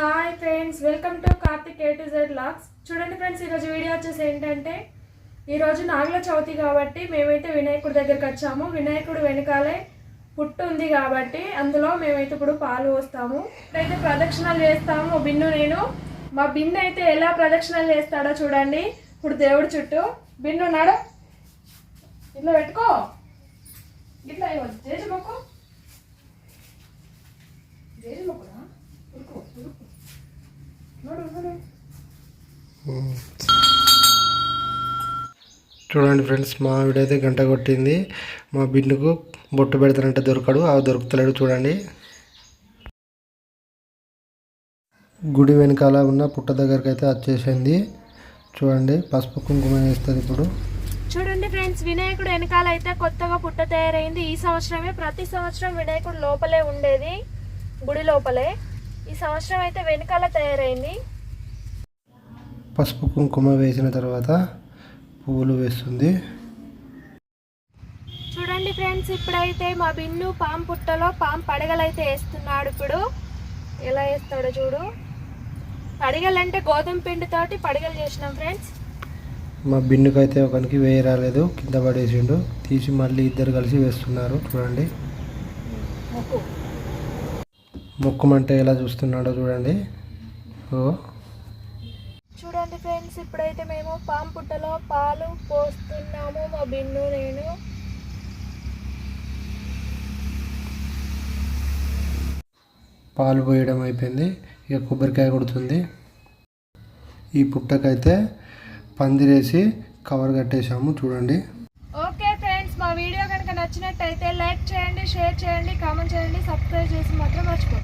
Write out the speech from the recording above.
Hi friends welcome to Karthik A to Z lakhs చూడండి friends ఈరోజు video వచ్చేసి ఏంటంటే ఈరోజు నాగుల చవితి కాబట్టి మేమైతే వినాయకుడి దగ్గరికి వచ్చాము. వినాయకుడు వెనకాలే పుట్టు ఉంది కాబట్టి అందులో మేమైతే ఇప్పుడు పాలు పోస్తాము. ఇప్పుడైతే ప్రదక్షిణలు చేస్తాము. బిన్ను నేను మా బిన్ను అయితే ఎలా ప్రదక్షిణలు చేస్తాడో చూడండి. ఇప్పుడు దేవుడి చుట్టూ. బిన్ను ఉన్నాడు. ఇట్లా పెట్టుకో. ఇట్లా చేసి మొక్కు. చూడండి ఫ్రెండ్స్ మా ఆవిడైతే గంట కొట్టింది. మా బిడ్డకు బొట్టు పెడతానంటే దొరకడు అవి దొరుకుతలేడు చూడండి. గుడి వెనకాల ఉన్న పుట్ట దగ్గరకు అయితే వచ్చేసింది. చూడండి పసుపు కుంకుమ వేస్తుంది ఇప్పుడు. చూడండి ఫ్రెండ్స్ వినాయకుడు వెనకాల అయితే కొత్తగా పుట్ట తయారైంది. ఈ సంవత్సరమే ప్రతి సంవత్సరం వినాయకుడు లోపలే ఉండేది గుడి లోపలే. ఈ సంవత్సరం అయితే వెనకాల తయారైంది. పసుపు కుంకుమ వేసిన తర్వాత పువ్వులు వేస్తుంది. చూడండి ఫ్రెండ్స్ ఇప్పుడైతే మా బిన్ను పాము పుట్టలో పాము పడగలైతే వేస్తున్నాడు ఇప్పుడు. ఎలా వేస్తాడో చూడు. పడగలంటే గోధుమ పిండితోటి పడగలు చేసినాం ఫ్రెండ్స్. మా బిన్నుకు అయితే ఒకనికి వేయ రాలేదు కింద పడేసిండు. తీసి మళ్ళీ ఇద్దరు కలిసి వేస్తున్నారు చూడండి. మొక్కు. మొక్కమంటే ఎలా చూస్తున్నాడో చూడండి. ఓ. చూడండి ఫ్రెండ్స్ ఇప్పుడైతే మేము పాము పుట్టలో పాలు పోస్తున్నాము మా బిన్ను నేను. పాలు పోయడం అయిపోయింది ఇక కొబ్బరికాయ కొడుతుంది. ఈ పుట్టకైతే పందిరేసి కవర్ కట్టేసాము చూడండి. ఓకే ఫ్రెండ్స్ మా వీడియో కనుక నచ్చినట్టయితే లైక్ చేయండి షేర్ చేయండి కామెంట్ చేయండి సబ్స్క్రైబ్ చేసి మాత్రం మర్చిపోండి